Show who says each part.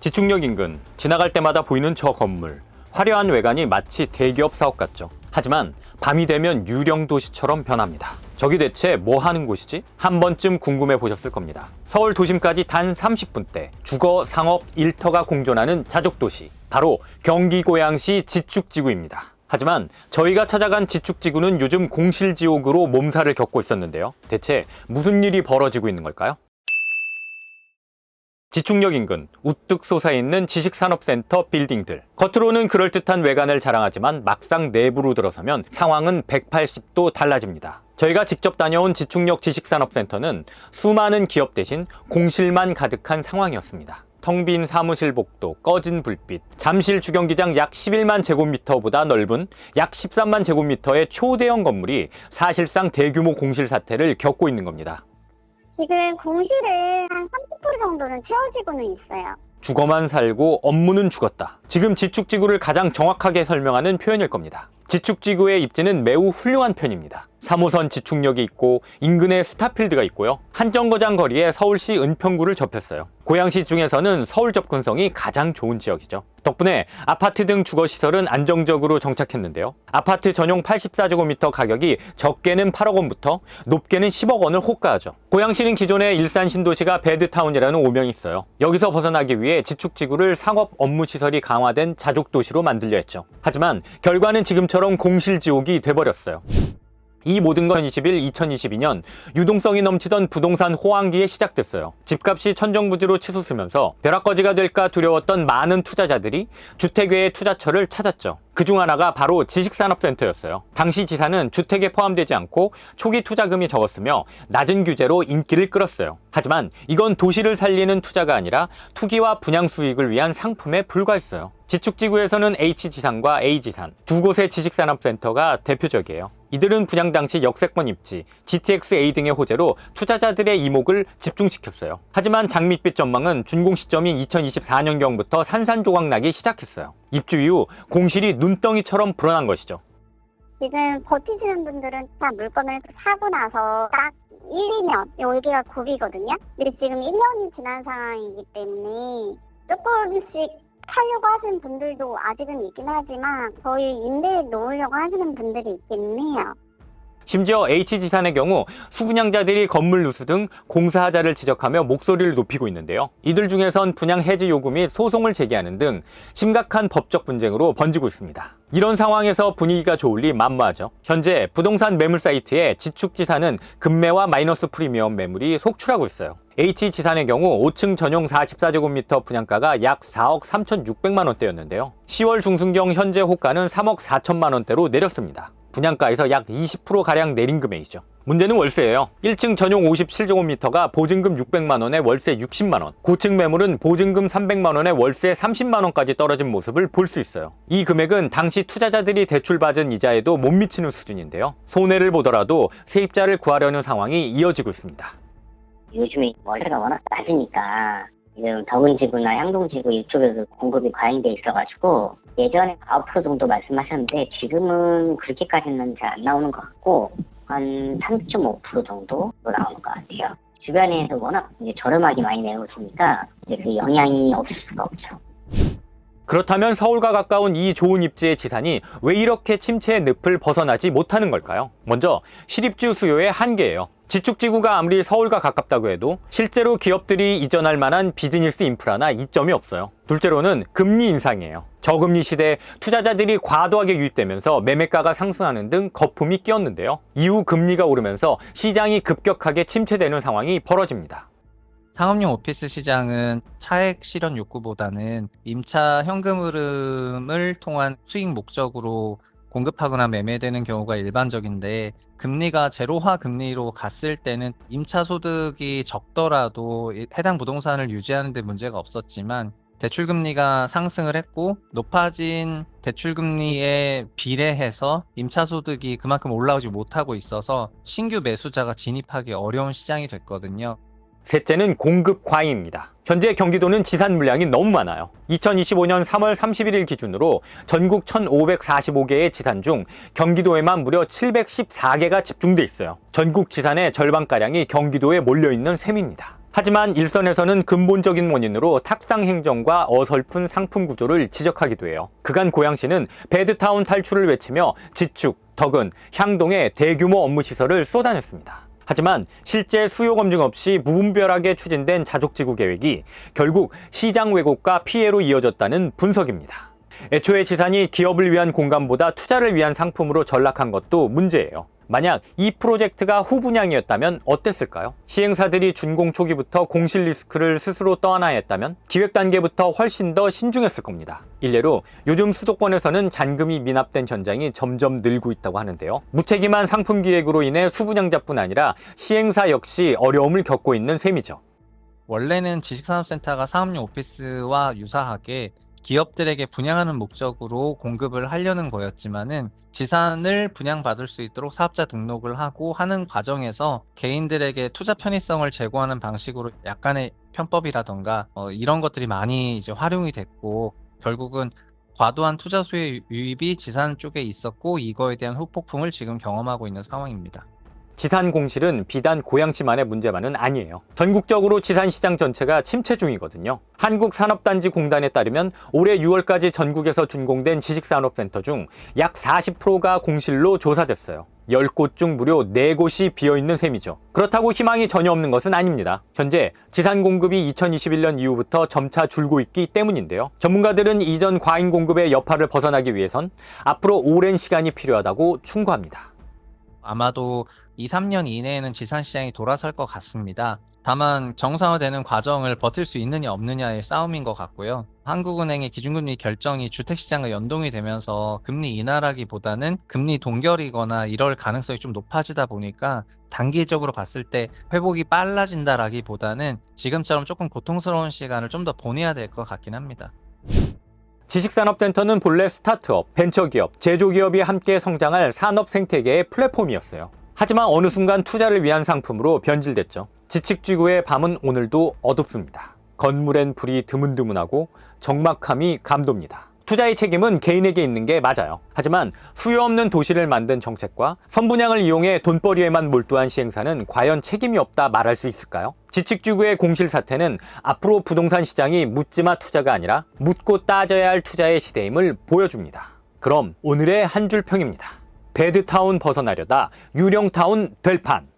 Speaker 1: 지축역 인근 지나갈 때마다 보이는 저 건물 화려한 외관이 마치 대기업 사업 같죠. 하지만 밤이 되면 유령 도시처럼 변합니다. 저기 대체 뭐 하는 곳이지? 한 번쯤 궁금해 보셨을 겁니다. 서울 도심까지 단 30분대 주거, 상업, 일터가 공존하는 자족 도시 바로 경기 고양시 지축지구입니다. 하지만 저희가 찾아간 지축지구는 요즘 공실지옥으로 몸살을 겪고 있었는데요. 대체 무슨 일이 벌어지고 있는 걸까요? 지축역 인근 우뚝 솟아있는 지식산업센터 빌딩들. 겉으로는 그럴듯한 외관을 자랑하지만 막상 내부로 들어서면 상황은 180도 달라집니다. 저희가 직접 다녀온 지축역 지식산업센터는 수많은 기업 대신 공실만 가득한 상황이었습니다. 텅 빈 사무실 복도, 꺼진 불빛, 잠실 주경기장 약 11만 제곱미터보다 넓은 약 13만 제곱미터의 초대형 건물이 사실상 대규모 공실 사태를 겪고 있는 겁니다.
Speaker 2: 지금 공실은 한 30% 정도는 채워지고는 있어요.
Speaker 1: 죽어만 살고 업무는 죽었다. 지금 지축지구를 가장 정확하게 설명하는 표현일 겁니다. 지축지구의 입지는 매우 훌륭한 편입니다. 3호선 지축역이 있고 인근에 스타필드가 있고요. 한 정거장 거리에 서울시 은평구를 접했어요. 고양시 중에서는 서울 접근성이 가장 좋은 지역이죠. 덕분에 아파트 등 주거시설은 안정적으로 정착했는데요. 아파트 전용 84제곱미터 가격이 적게는 8억 원부터 높게는 10억 원을 호가하죠. 고양시는 기존에 일산 신도시가 배드타운이라는 오명이 있어요. 여기서 벗어나기 위해 지축지구를 상업 업무시설이 강화된 자족도시로 만들려 했죠. 하지만 결과는 지금처럼 공실지옥이 돼버렸어요. 이 모든 건 20일 2022년 유동성이 넘치던 부동산 호황기에 시작됐어요. 집값이 천정부지로 치솟으면서 벼락거지가 될까 두려웠던 많은 투자자들이 주택외의 투자처를 찾았죠. 그중 하나가 바로 지식산업센터였어요. 당시 지사는 주택에 포함되지 않고 초기 투자금이 적었으며 낮은 규제로 인기를 끌었어요. 하지만 이건 도시를 살리는 투자가 아니라 투기와 분양 수익을 위한 상품에 불과했어요. 지축지구에서는 H지산과 A지산 두 곳의 지식산업센터가 대표적이에요. 이들은 분양 당시 역세권 입지, GTX-A 등의 호재로 투자자들의 이목을 집중시켰어요. 하지만 장밋빛 전망은 준공 시점인 2024년경부터 산산조각 나기 시작했어요. 입주 이후 공실이 눈덩이처럼 불어난 것이죠.
Speaker 2: 지금 버티시는 분들은 다 물건을 사고 나서 딱 1, 2년 여기가 굽이거든요. 근데 지금 1년이 지난 상황이기 때문에 조금씩 살려고 하시는 분들도 아직은 있긴 하지만 거의 임대에 놓으려고 하시는 분들이 있긴 해요.
Speaker 1: 심지어 H지산의 경우 수분양자들이 건물 누수 등 공사하자를 지적하며 목소리를 높이고 있는데요. 이들 중에선 분양 해지 요구 및 소송을 제기하는 등 심각한 법적 분쟁으로 번지고 있습니다. 이런 상황에서 분위기가 좋을 리 만무하죠. 현재 부동산 매물 사이트에 지축지산은 급매와 마이너스 프리미엄 매물이 속출하고 있어요. H지산의 경우 5층 전용 44제곱미터 분양가가 약 4억 3,600만 원대였는데요. 10월 중순경 현재 호가는 3억 4천만 원대로 내렸습니다. 분양가에서 약 20%가량 내린 금액이죠. 문제는 월세예요. 1층 전용 57제곱미터가 보증금 600만 원에 월세 60만 원, 고층 매물은 보증금 300만 원에 월세 30만 원까지 떨어진 모습을 볼 수 있어요. 이 금액은 당시 투자자들이 대출받은 이자에도 못 미치는 수준인데요. 손해를 보더라도 세입자를 구하려는 상황이 이어지고 있습니다.
Speaker 3: 요즘에 월세가 워낙 낮으니까 지금 덕은지구나 향동지구 이쪽에서 공급이 과잉돼 있어가지고 예전에 9% 정도 말씀하셨는데 지금은 그렇게까지는 잘 안 나오는 것 같고 한 3.5% 정도 나오는 것 같아요. 주변에서 워낙 이제 저렴하게 많이 내고 있으니까 이제 그 영향이 없을 수가 없죠.
Speaker 1: 그렇다면 서울과 가까운 이 좋은 입지의 지산이 왜 이렇게 침체의 늪을 벗어나지 못하는 걸까요? 먼저 실입주 수요의 한계예요. 지축지구가 아무리 서울과 가깝다고 해도 실제로 기업들이 이전할 만한 비즈니스 인프라나 이점이 없어요. 둘째로는 금리 인상이에요. 저금리 시대에 투자자들이 과도하게 유입되면서 매매가가 상승하는 등 거품이 끼었는데요. 이후 금리가 오르면서 시장이 급격하게 침체되는 상황이 벌어집니다.
Speaker 4: 상업용 오피스 시장은 차액 실현 욕구보다는 임차 현금 흐름을 통한 수익 목적으로 공급하거나 매매되는 경우가 일반적인데 금리가 제로화 금리로 갔을 때는 임차 소득이 적더라도 이- 해당 부동산을 유지하는 데 문제가 없었지만 대출 금리가 상승을 했고 높아진 대출 금리에 비례해서 임차 소득이 그만큼 올라오지 못하고 있어서 신규 매수자가 진입하기 어려운 시장이 됐거든요.
Speaker 1: 셋째는 공급 과잉입니다. 현재 경기도는 지산 물량이 너무 많아요. 2025년 3월 31일 기준으로 전국 1,545개의 지산 중 경기도에만 무려 714개가 집중돼 있어요. 전국 지산의 절반가량이 경기도에 몰려 있는 셈입니다. 하지만 일선에서는 근본적인 원인으로 탁상 행정과 어설픈 상품 구조를 지적하기도 해요. 그간 고양시는 배드타운 탈출을 외치며 지축, 덕은, 향동에 대규모 업무 시설을 쏟아냈습니다. 하지만 실제 수요 검증 없이 무분별하게 추진된 자족지구 계획이 결국 시장 왜곡과 피해로 이어졌다는 분석입니다. 애초에 지산이 기업을 위한 공간보다 투자를 위한 상품으로 전락한 것도 문제예요. 만약 이 프로젝트가 후분양이었다면 어땠을까요? 시행사들이 준공 초기부터 공실 리스크를 스스로 떠안아야 했다면 기획 단계부터 훨씬 더 신중했을 겁니다. 일례로 요즘 수도권에서는 잔금이 미납된 현장이 점점 늘고 있다고 하는데요. 무책임한 상품 기획으로 인해 수분양자뿐 아니라 시행사 역시 어려움을 겪고 있는 셈이죠.
Speaker 4: 원래는 지식산업센터가 사업용 오피스와 유사하게 기업들에게 분양하는 목적으로 공급을 하려는 거였지만은 지산을 분양받을 수 있도록 사업자 등록을 하고 하는 과정에서 개인들에게 투자 편의성을 제고하는 방식으로 약간의 편법이라던가 어, 이런 것들이 많이 이제 활용이 됐고 결국은 과도한 투자 수의 유입이 지산 쪽에 있었고 이거에 대한 후폭풍을 지금 경험하고 있는 상황입니다.
Speaker 1: 지산 공실은 비단 고양시만의 문제만은 아니에요. 전국적으로 지산 시장 전체가 침체 중이거든요. 한국산업단지공단에 따르면 올해 6월까지 전국에서 준공된 지식산업센터 중 약 40%가 공실로 조사됐어요. 10곳 중 무려 4곳이 비어있는 셈이죠. 그렇다고 희망이 전혀 없는 것은 아닙니다. 현재 지산 공급이 2021년 이후부터 점차 줄고 있기 때문인데요. 전문가들은 이전 과잉 공급의 여파를 벗어나기 위해선 앞으로 오랜 시간이 필요하다고 충고합니다.
Speaker 4: 아마도 2, 3년 이내에는 지산 시장이 돌아설 것 같습니다. 다만 정상화되는 과정을 버틸 수 있느냐 없느냐의 싸움인 것 같고요. 한국은행의 기준금리 결정이 주택시장과 연동이 되면서 금리 인하라기보다는 금리 동결이거나 이럴 가능성이 좀 높아지다 보니까 단기적으로 봤을 때 회복이 빨라진다라기보다는 지금처럼 조금 고통스러운 시간을 좀 더 보내야 될 것 같긴 합니다.
Speaker 1: 지식산업센터는 본래 스타트업, 벤처기업, 제조기업이 함께 성장할 산업 생태계의 플랫폼이었어요. 하지만 어느 순간 투자를 위한 상품으로 변질됐죠. 지식지구의 밤은 오늘도 어둡습니다. 건물엔 불이 드문드문하고 적막함이 감돕니다. 투자의 책임은 개인에게 있는 게 맞아요. 하지만 수요 없는 도시를 만든 정책과 선분양을 이용해 돈벌이에만 몰두한 시행사는 과연 책임이 없다 말할 수 있을까요? 지식지구의 공실 사태는 앞으로 부동산 시장이 묻지마 투자가 아니라 묻고 따져야 할 투자의 시대임을 보여줍니다. 그럼 오늘의 한 줄 평입니다. 배드타운 벗어나려다 유령타운 될 판.